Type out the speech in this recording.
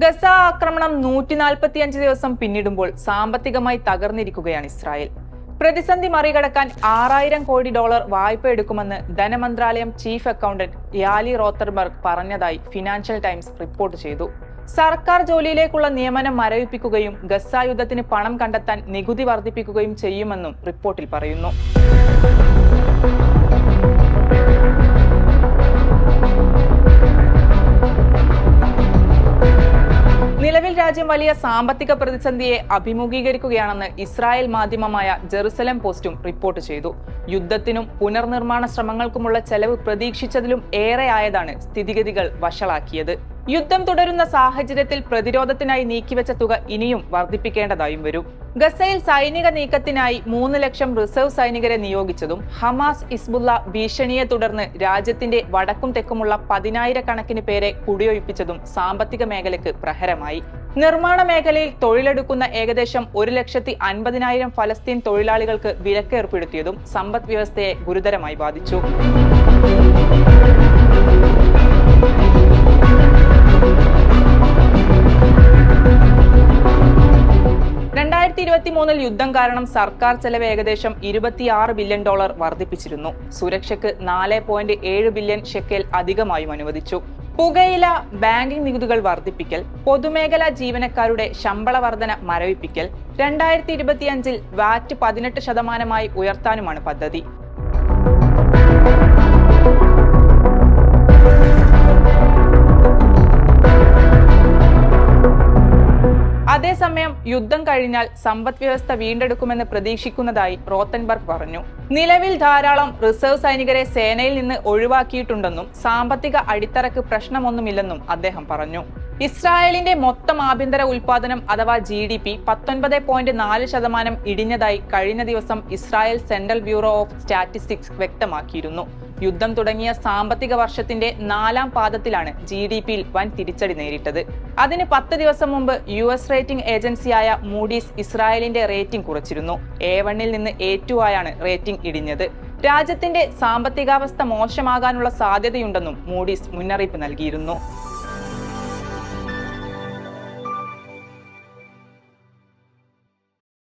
Gaza ആക്രമണം നൂറ്റി നാൽപ്പത്തിയഞ്ച് ദിവസം പിന്നിടുമ്പോൾ സാമ്പത്തികമായി തകർന്നിരിക്കുകയാണ് ഇസ്രായേൽ. പ്രതിസന്ധി മറികടക്കാൻ ആറായിരം കോടി ഡോളർ വായ്പ എടുക്കുമെന്ന് ധനമന്ത്രാലയം ചീഫ് അക്കൗണ്ടന്റ് യാലി റോത്തർബർഗ് പറഞ്ഞതായി ഫിനാൻഷ്യൽ ടൈംസ് റിപ്പോർട്ട് ചെയ്തു. സർക്കാർ ജോലിയിലേക്കുള്ള നിയമനം മരവിപ്പിക്കുകയും ഗസ യുദ്ധത്തിന് പണം കണ്ടെത്താൻ നികുതി വർദ്ധിപ്പിക്കുകയും ചെയ്യുമെന്നും റിപ്പോർട്ടിൽ പറയുന്നു. രാജ്യം വലിയ സാമ്പത്തിക പ്രതിസന്ധിയെ അഭിമുഖീകരിക്കുകയാണെന്ന് ഇസ്രായേൽ മാധ്യമമായ ജെറുസലം പോസ്റ്റും റിപ്പോർട്ട് ചെയ്തു. യുദ്ധത്തിനും പുനർനിർമ്മാണ ശ്രമങ്ങൾക്കുമുള്ള ചെലവ് പ്രതീക്ഷിച്ചതിലും ഏറെ ആയതാണ് സ്ഥിതിഗതികൾ വഷളാക്കിയത്. യുദ്ധം തുടരുന്ന സാഹചര്യത്തിൽ പ്രതിരോധത്തിനായി നീക്കിവെച്ച തുക ഇനിയും വർദ്ധിപ്പിക്കേണ്ടതായും വരും. ഗസയിൽ സൈനിക നീക്കത്തിനായി മൂന്ന് ലക്ഷം റിസർവ് സൈനികരെ നിയോഗിച്ചതും ഹമാസ് ഇസ്ബുല്ല ഭീഷണിയെ തുടർന്ന് രാജ്യത്തിന്റെ വടക്കും തെക്കുമുള്ള പതിനായിരക്കണക്കിന് പേരെ കുടിയൊഴിപ്പിച്ചതും സാമ്പത്തിക മേഖലയ്ക്ക് പ്രഹരമായി. നിർമ്മാണ മേഖലയിൽ തൊഴിലെടുക്കുന്ന ഏകദേശം ഒരു ലക്ഷത്തി അൻപതിനായിരം ഫലസ്തീൻ തൊഴിലാളികൾക്ക് വിലക്ക് ഏർപ്പെടുത്തിയതും സമ്പദ് വ്യവസ്ഥയെ ഗുരുതരമായി ബാധിച്ചു. രണ്ടായിരത്തി ഇരുപത്തി മൂന്നിൽ യുദ്ധം കാരണം സർക്കാർ ചെലവ് ഏകദേശം ഇരുപത്തിയാറ് ബില്യൺ ഡോളർ വർദ്ധിപ്പിച്ചിരുന്നു. സുരക്ഷയ്ക്ക് നാല് പോയിന്റ് ഏഴ് ബില്യൺ ഷെക്കേൽ അധികമായും അനുവദിച്ചു. പുകയില ബാങ്കിംഗ് നികുതികൾ വർദ്ധിപ്പിക്കൽ പൊതുമേഖലാ ജീവനക്കാരുടെ ശമ്പള വർധന മരവിപ്പിക്കൽ രണ്ടായിരത്തി ഇരുപത്തിയഞ്ചിൽ വാറ്റ് പതിനെട്ട് ശതമാനമായി ഉയർത്താനുമാണ് പദ്ധതി. അതേസമയം യുദ്ധം കഴിഞ്ഞാൽ സമ്പദ് വ്യവസ്ഥ വീണ്ടെടുക്കുമെന്ന് പ്രതീക്ഷിക്കുന്നതായി റോത്തൻബർഗ് പറഞ്ഞു. നിലവിൽ ധാരാളം റിസർവ് സൈനികരെ സേനയിൽ നിന്ന് ഒഴിവാക്കിയിട്ടുണ്ടെന്നും സാമ്പത്തിക അടിത്തറക്ക് പ്രശ്നമൊന്നുമില്ലെന്നും അദ്ദേഹം പറഞ്ഞു. ഇസ്രായേലിന്റെ മൊത്തം ആഭ്യന്തര ഉൽപാദനം അഥവാ ജി ഡി പി പത്തൊൻപത് പോയിന്റ് നാല് ശതമാനം ഇടിഞ്ഞതായി കഴിഞ്ഞ ദിവസം Israel central bureau of statistics വ്യക്തമാക്കിയിരുന്നു. യുദ്ധം തുടങ്ങിയ സാമ്പത്തിക വർഷത്തിന്റെ നാലാം പാദത്തിലാണ് ജി ഡി പിയിൽ വൻ തിരിച്ചടി നേരിട്ടത്. അതിന് പത്ത് ദിവസം മുമ്പ് യു എസ് റേറ്റിംഗ് ഏജൻസിയായ മൂഡീസ് ഇസ്രായേലിന്റെ റേറ്റിംഗ് കുറച്ചിരുന്നു. എ വണ്ണിൽ നിന്ന് എ ടു ആയാണ് റേറ്റിംഗ് ഇടിഞ്ഞത്. രാജ്യത്തിന്റെ സാമ്പത്തികാവസ്ഥ മോശമാകാനുള്ള സാധ്യതയുണ്ടെന്നും മൂഡീസ് മുന്നറിയിപ്പ് നൽകിയിരുന്നു.